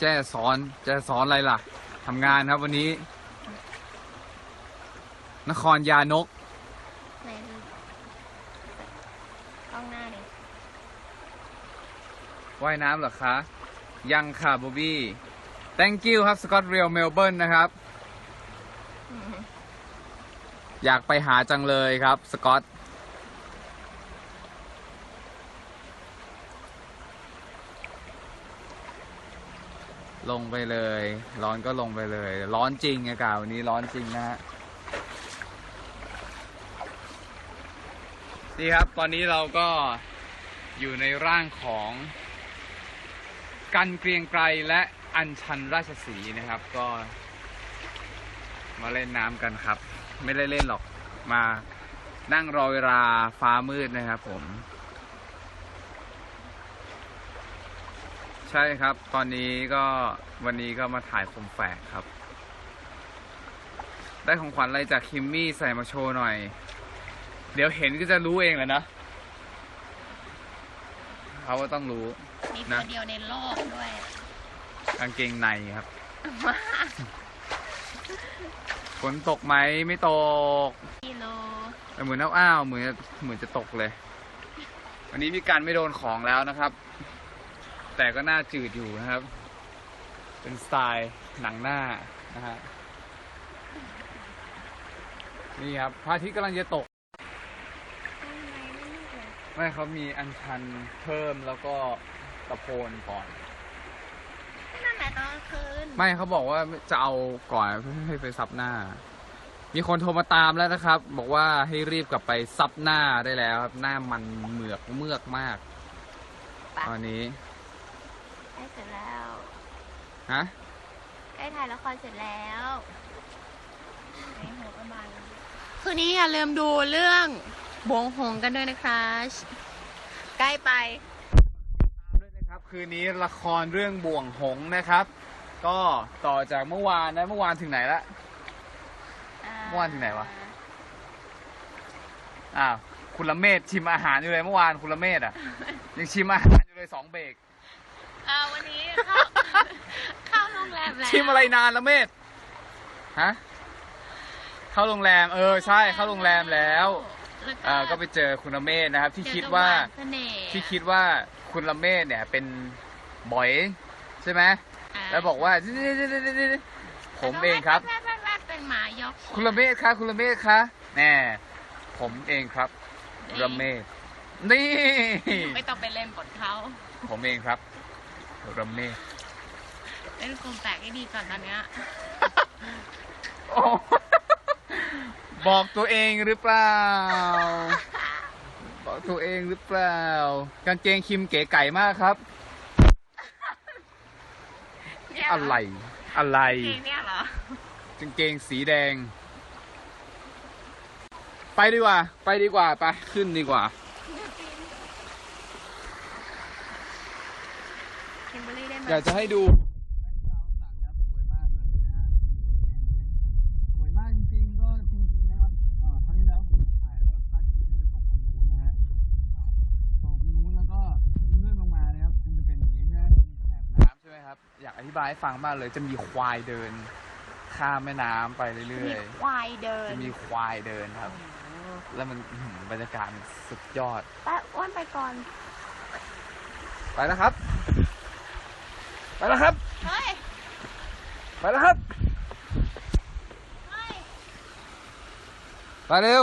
แจ้สอนแจ้สอนอะไรล่ะทำงานครับวันนี้ นครยานกไหนดูกล้องหน้าดิว่ายน้ำเหรอคะ ยังค่ะบ o บี้ thank you ครับสกอตเรียลเมลเบิร์นนะครับอืมอยากไปหาจังเลยครับสกอต ลงไปเลย ร้อนก็ลงไปเลย ร้อนจริงอากาศวันนี้ร้อนจริงนะฮะนี่ครับตอนนี้เราก็อยู่ในร่างของกันเกรียงไกรและอัญชันราชสีนะครับก็ มาเล่นน้ำกันครับ ไม่ได้เล่นหรอกมานั่งรอเวลาฟ้ามืดนะครับผม ใช่ครับ ตอนนี้ก็วันนี้ก็มาถ่ายคมแฝกครับ ได้ของขวัญอะไรจากคิมมี่ใส่มาโชว์หน่อย เดี๋ยวเห็นก็จะรู้เองแหละนะเขาก็ต้องรู้ มีนะตัวเดียวในโลกด้วย กางเกงในครับ ฝนตกไหมไม่ตก กิโลแต่เหมือนอ้าวๆเหมือนเหมือนจะตกเลย วันนี้มีการไม่โดนของแล้วนะครับ แต่ก็น่าจืดอยู่นะครับ เป็นสไตล์หนังหน้านะฮะนี่ครับพระอาทิตย์กำลังจะตกไม่เขามีอัญชันเพิ่มแล้วก็ตะโพนก่อน นั่นแหละตอนกลางคืนไม่เขาบอกว่าจะเอาก่อนเพื่อให้ไปซับหน้า มีคนโทรมาตามแล้วนะครับ บอกว่าให้รีบกลับไปซับหน้าได้แล้วครับ หน้ามันเหมือกเมือกมากไปตอนนี้ใก ล้เสร็จแล้ว ฮะ ใกล้ถ่ายละครเสร็จแล้วไอ้หัวประมาณคืนนี้อย่าลืมดูเรื่องบวงหงส์กันด้วยนะคะใกล้ไปด้วยนะครับคืนนี้ละครเรื่องบ่วงหงส์นะครับ ก็ต่อจากเมื่อวานนะเมื่อวานถึงไหนละเมื่อวานถึงไหนวะอ้าวคุณละเมศชิมอาหารอยู่เลยเมื่อวานคุณละเมศอะ ยังชิมอาหารอยู่เลยสองเบรก อ่าวันนี้เข้าเข้าโรงแรมแล้วชิมอะไรนานละเมศฮะเข้าโรงแรม เออใช่เข้าโรงแรมแล้วแล้วเออก็ไปเจอคุณละเมศนะครับ ที่เจอคิดกับว่าหนเสน่ห์ที่คิดว่าคุณละเมศเนี่ยเป็นบอยใช่ไหมาแล้วบอกว่าผมเองครับ แว๊บๆๆๆเป็นหมายกคุณละเมศคะคุณละเมศคะแน่ผมเองครับละเมศนี่ ไม่ต้องไปเล่นบทเขาผมเองครับ ละเมศเล่นกลุ่มแตกให้ดีก่อนตอนเนี้ยโอ้บอกตัวเองหรือเปล่า บอกตัวเองหรือเปล่า กางเกงคิมเก๋ไก่มากครับ เนี่ยเหอะไร อะไรเพลงเนี่ยเหรอ กางเกงสีแดง ไปดีกว่า ไปดีกว่า ไป ขึ้นดีกว่า คิมเบ อรรี่ได้ไหมอยากจะให้ดูสวยมากจริงๆก็จริงๆนะครับเอ่อครั้งที่แล้วผมถ่ายแล้วพระอาทิตย์มันจะตกตรงนู้นนะฮะตกตรงนู้นแล้วก็เลื่อนลงมานะครับมันจะเป็นอย่างนี้นะแถบน้ำใช่ไหมครับอยากอธิบายให้ฟังมากเลยจะมีควายเดิน ข้ามแม่น้ำไปเรื่มีอยควายเดิๆ นจะมีควายเดินครับ แล้วมันอื้อหือบรรยากาศมันสุดยอดไปอ้วนไปก่อน ไปแล้วครับ ไปแล้วครับ เฮ้ย ไปแล้วครับ เฮ้ย มาเร็ว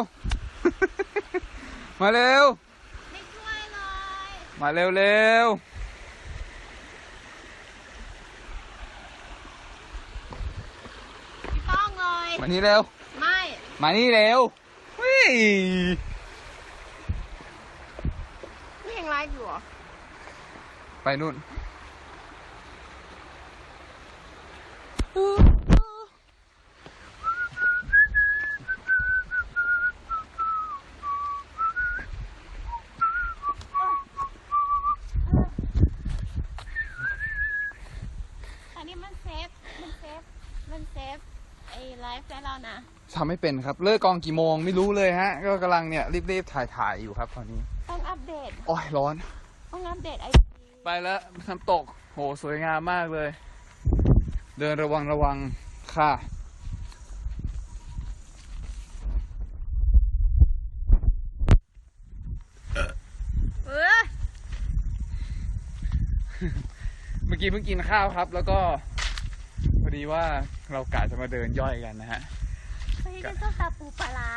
มาเร็ว ไม่ช่วยเลย มาเร็วเร็วพี่ป้องเลย มานี่เร็ว ไม่ มานี่เร็วเฮ้ยนี่ยังไลฟ์อยู่เหรอ ไปนู่น อันนี้มันเซฟ มันเซฟ มันเซฟไอ้ไลฟ์ได้แล้วนะ ทำไม่เป็นครับ เลิกกองกี่โมงไม่รู้เลยฮะ ก็กำลังเนี่ยรีบๆถ่ายถ่ายๆอยู่ครับตอนนี้ต้องอัปเดต โอ้ยร้อน ต้องอัปเดตไอ ไปแล้วน้ำตกโหสวยงามมากเลย เดินระวังระวังค่ะเออเมื่อกี้เพิ่งกินข้าวครับ แล้วก็พอดีว่าเรากะจะมาเดินย่อยกันนะฮะเฮ้ยนี่ส้มตำปูปลาร้า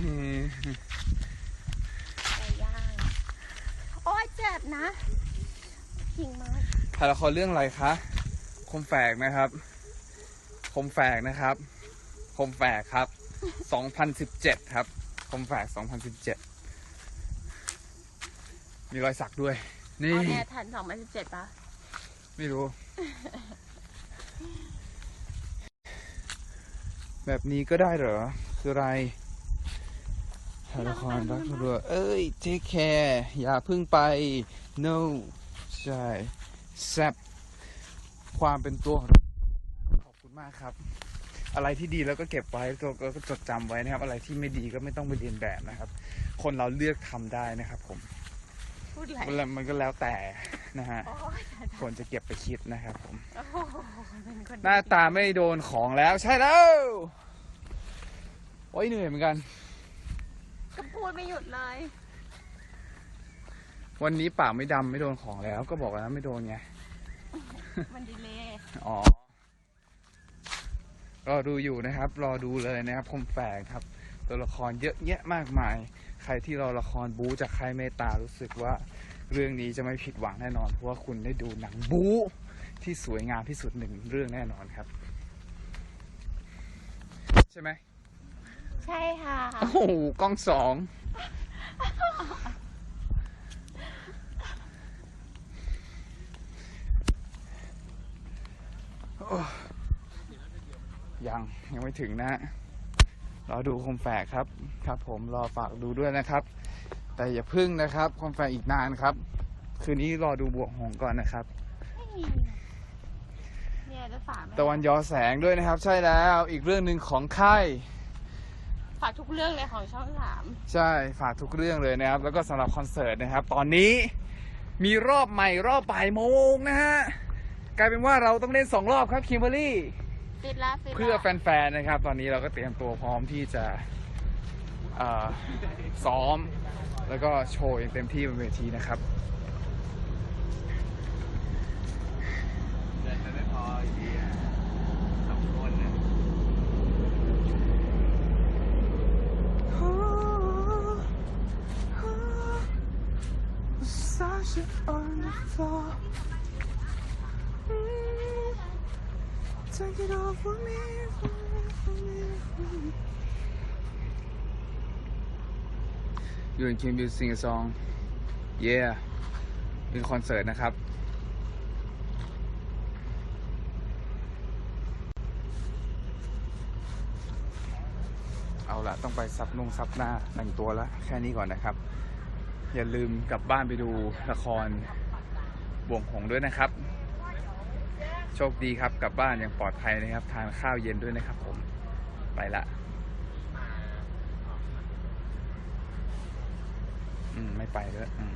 อืมไก่ย่าง โอ้ยเจ็บนะจริงมากถ่ายละครเรื่องอะไรคะค มแฝกนะครับ คมแฝกนะครับ คมแฝกครับ 2017 ครับ คมแฝก 2017 มีรอยสักด้วย นี่ออนแอร์ทัน2017ปะไม่รู้ แบบนี้ก็ได้เหรอ คืออะไรถ่ายละครรักรัวเอ้ยเทคแคร์อย่าเพึ่งไป no ใช่แซบ ความเป็นตัวของขอบคุณมากครับ อะไรที่ดีแล้วก็เก็บไว้ตัวก็จดจำไว้นะครับ อะไรที่ไม่ดีก็ไม่ต้องไปเรียนแบบนะครับ คนเราเลือกทำได้นะครับ ผมพูดไหลมันแล้วมันก็แล้วแต่นะฮะโอ้ยควรจะเก็บไปคิดนะครับ ผมโอ้โหเป็นคนหน้าตาไม่โดนของแล้วใช่แล้วโอ้ยเหนื่อยเหมือนกันก็พูดไม่หยุดเลย วันนี้ปากไม่ดำไม่โดนของแล้ว ก็บอกแล้วไม่โดนไง มันดีเลยอ๋อรอดูอยู่นะครับ รอดูเลยนะครับคมแฝกครับ ตัวละครเยอะแยะมากมาย ใครที่รอละครบู๊จากใครเมตตารู้สึกว่า เรื่องนี้จะไม่ผิดหวังแน่นอน เพราะว่าคุณได้ดูหนังบู๊ที่สวยงามที่สุดหนึ่งเรื่องแน่นอนครับ ใช่ไหม ใช่ค่ะ โอ้โหกล้องสองโอ้ ยังยังไม่ถึงนะรอดูคมแฝกครับ ครับผมรอฝากดูด้วยนะครับ แต่อย่าพึ่งนะครับคมแฝกอีกนานครับ คืนนี้รอดูบวกหงส์ก่อนนะครับเนี่ยจะฝากไหมตะวันยอแสงด้วยนะครับ ใช่แล้วอีกเรื่องหนึ่งของค่ายฝากทุกเรื่องเลยของช่องสามใช่ฝากทุกเรื่องเลยนะครับ แล้วก็สำหรับคอนเสิร์ตนะครับ ตอนนี้มีรอบใหม่รอบบ่ายโมงนะฮะ กลายเป็นว่าเราต้องเล่นสองรอบครับคิมเบอรี่ ฟิตละฟิตละเพื่อแฟนๆ นะครับ ตอนนี้เราก็เตรียมตัวพร้อมที่จะเอ่อซ้อม แล้วก็โชว์อย่างเต็มที่บนเวทีนะครับ เดินไม่พออีกทีสองคนเนี่ย Take it off for me, for me, for me, for me. You and Kim will sing a song. Yeah. เป็นคอนเสิร์ตนะครับ เอาละต้องไปซับนุ่งซับหน้าแต่งตัวแล้ว แค่นี้ก่อนนะครับ อย่าลืมกลับบ้านไปดูละครบ่วงหงด้วยนะครับ โชคดีครับกลับบ้านอย่างปลอดภัยนะครับ ทานข้าวเย็นด้วยนะครับผมไปละอืมไม่ไปแล้วอืม